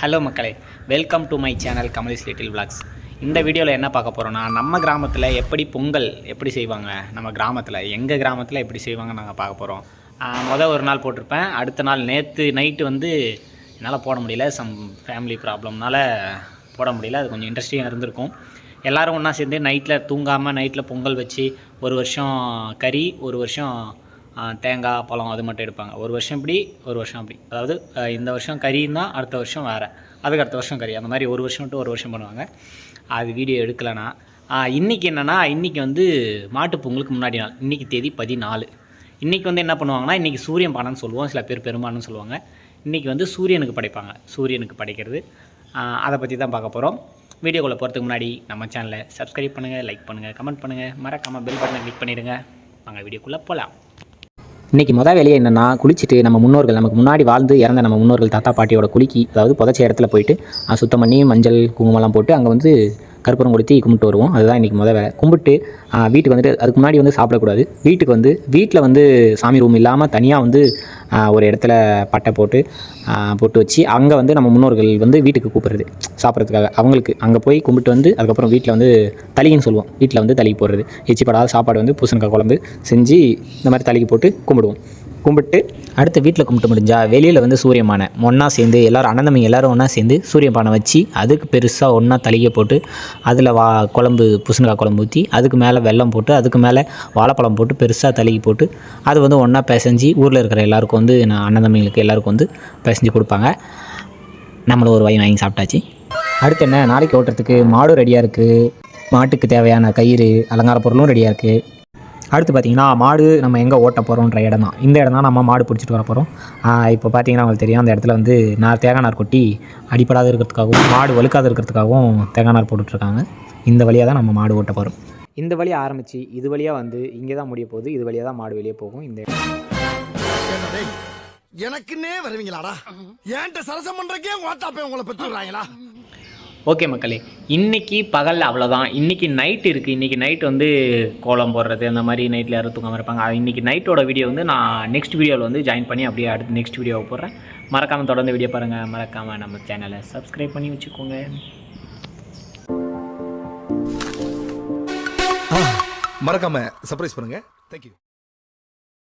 Hello மக்களே welcome to my channel Kamali's little vlogs இந்த வீடியோவில் என்ன பார்க்க போகிறோன்னா நம்ம கிராமத்தில் எப்படி பொங்கல் எப்படி செய்வாங்க நம்ம கிராமத்தில் எங்கள் கிராமத்தில் எப்படி செய்வாங்க நாங்கள் பார்க்க போகிறோம் மொதல் ஒரு நாள் போட்டிருப்பேன். அடுத்த நாள் நேற்று நைட்டு வந்து என்னால் போட முடியல. சம் ஃபேமிலி ப்ராப்ளம்னால போட முடியல. அது கொஞ்சம் இன்ட்ரெஸ்டிங்காக இருந்திருக்கும். எல்லோரும் ஒன்றா சேர்ந்து நைட்டில் தூங்காமல் நைட்டில் பொங்கல் வச்சு ஒரு வருஷம் கறி ஒரு வருஷம் தேங்காய் பழம் அது மட்டும் எடுப்பாங்க. ஒரு வருஷம் இப்படி ஒரு வருஷம் அப்படி. அதாவது இந்த வருஷம் கறின்னா அடுத்த வருஷம் வேறு. அதுக்கு அடுத்த வருஷம் கறி. அந்த மாதிரி ஒரு வருஷம் டு ஒரு வருஷம் பண்ணுவாங்க. அது வீடியோ எடுக்கலைனா இன்றைக்கி என்னென்னா இன்றைக்கி வந்து மாட்டுப் பொங்கலுக்கு முன்னாடி நாள். இன்றைக்கி தேதி பதினாலு. இன்றைக்கி வந்து என்ன பண்ணுவாங்கன்னா இன்றைக்கி சூரியன் பானம்னு சொல்லுவோம். சில பேர் பெருமானு சொல்லுவாங்க. இன்றைக்கி வந்து சூரியனுக்கு படைப்பாங்க. சூரியனுக்கு படைக்கிறது. அதை பற்றி தான் பார்க்க போகிறோம் வீடியோக்குள்ளே போகிறதுக்கு முன்னாடி நம்ம சேனலை சப்ஸ்கிரைப் பண்ணுங்கள் லைக் பண்ணுங்கள் கமெண்ட் பண்ணுங்கள் மறக்காமல் பெல் பட்டனை கிளிக் பண்ணிடுங்க. வாங்க வீடியோக்குள்ளே போகலாம் இன்றைக்கி மொதல் வேலையை என்னென்னா குளிச்சுட்டு நம்ம முன்னோர்கள் நமக்கு முன்னாடி வாழ்ந்து இறந்த நம்ம முன்னோர்கள் தாத்தா பாட்டியோட குளிக்கி அதாவது புதைச்ச இடத்துல போயிட்டு சுத்தம் பண்ணி மஞ்சள் குங்குமம்லாம் போட்டு அங்கே வந்து கற்பூரம் கொடுத்து கும்பிட்டு வருவோம். அதுதான் இன்றைக்கி முதல் வேலை. கும்பிட்டு வீட்டுக்கு வந்துட்டு அதுக்கு முன்னாடி வந்து சாப்பிடக்கூடாது. வீட்டுக்கு வந்து வீட்டில் வந்து சாமி ரூம் இல்லாமல் தனியாக வந்து ஒரு இடத்துல பட்டை போட்டு போட்டு வச்சு அங்கே வந்து நம்ம முன்னோர்கள் வந்து வீட்டுக்கு கூப்பிடுறது சாப்பிட்றதுக்காக. அவங்களுக்கு அங்கே போய் கும்பிட்டு வந்து அதுக்கப்புறம் வீட்டில் வந்து தலின்னு சொல்லுவோம். வீட்டில் வந்து தலிக்கு போடுறது. எச்சிப்படாத சாப்பாடு வந்து பூசணிக்காய் குழம்பு செஞ்சு இந்த மாதிரி தலிக்கு போட்டு கும்பிடுவோம். கும்பிட்டு அடுத்து வீட்டில் கும்பிட்டு முடிஞ்சா வெளியில் வந்து சூரியமானை ஒன்றா சேர்ந்து எல்லோரும் அண்ணந்தம்பி எல்லோரும் ஒன்றா சேர்ந்து சூரியபானை வச்சு அதுக்கு பெருசாக ஒன்றா தலிகை போட்டு அதில் வா குழம்பு பூசணிக்காய் குழம்பு ஊற்றி அதுக்கு மேலே வெல்லம் போட்டு அதுக்கு மேலே வாழைப்பழம் போட்டு பெருசாக தலிகை போட்டு அது வந்து ஒன்றா பிசைஞ்சு ஊரில் இருக்கிற எல்லாருக்கும் வந்து நான் அண்ணன் எல்லாருக்கும் வந்து பிசைஞ்சு கொடுப்பாங்க. நம்மளும் ஒரு வாய் வாங்கி சாப்பிட்டாச்சு. அடுத்து என்ன? நாளைக்கு ஓட்டுறதுக்கு மாடும் ரெடியாக இருக்குது மாட்டுக்கு தேவையான கயிறு அலங்கார பொருளும் ரெடியாக இருக்குது அடுத்து பார்த்தீங்கன்னா மாடு நம்ம எங்கே ஓட்ட போகிறோன்ற இடம் தான். இந்த இடம் தான் நம்ம மாடு பிடிச்சிட்டு வர போகிறோம் இப்போ பார்த்தீங்கன்னா உங்களுக்கு தெரியும் அந்த இடத்துல வந்து நான் தேங்காய் கொட்டி அடிப்படாத இருக்கிறதுக்காகவும் மாடு வழுக்காத இருக்கிறதுக்காகவும் தேங்காய் நார் போட்டுட்ருக்காங்க. இந்த வழியாக தான் நம்ம மாடு ஓட்ட போகிறோம் இந்த வழியாக ஆரம்பித்து இது வழியாக வந்து இங்கே தான் முடிய போகுது இது வழியாக தான் மாடு வெளியே போகும் இந்த என்ன டேய், எனக்குன்னே வருவீங்களாடா? ஏன்ட்ட சரசம் பண்றக்கே ஓட்டாப்பே உங்களை பெற்றுறாங்களா ஓகே மக்களே இன்னைக்கு பகல் அவ்வளோதான் இன்னைக்கு நைட் இருக்குது இன்றைக்கி நைட் வந்து கோலம் போடுறது அந்த மாதிரி நைட்டில் யாரும் தூங்காமல் இருப்பாங்க. இன்றைக்கி நைட்டோட வீடியோ வந்து நான் நெக்ஸ்ட் வீடியோவில் வந்து ஜாயின் பண்ணி அப்படியே அடுத்து நெக்ஸ்ட் வீடியோவை போடுறேன் மறக்காமல் தொடர்ந்து வீடியோ பாருங்கள் மறக்காமல் நம்ம சேனலை சப்ஸ்கிரைப் பண்ணி வச்சுக்கோங்க. மறக்காமல் சர்ப்ரைஸ் பண்ணுங்கள் தேங்க்யூ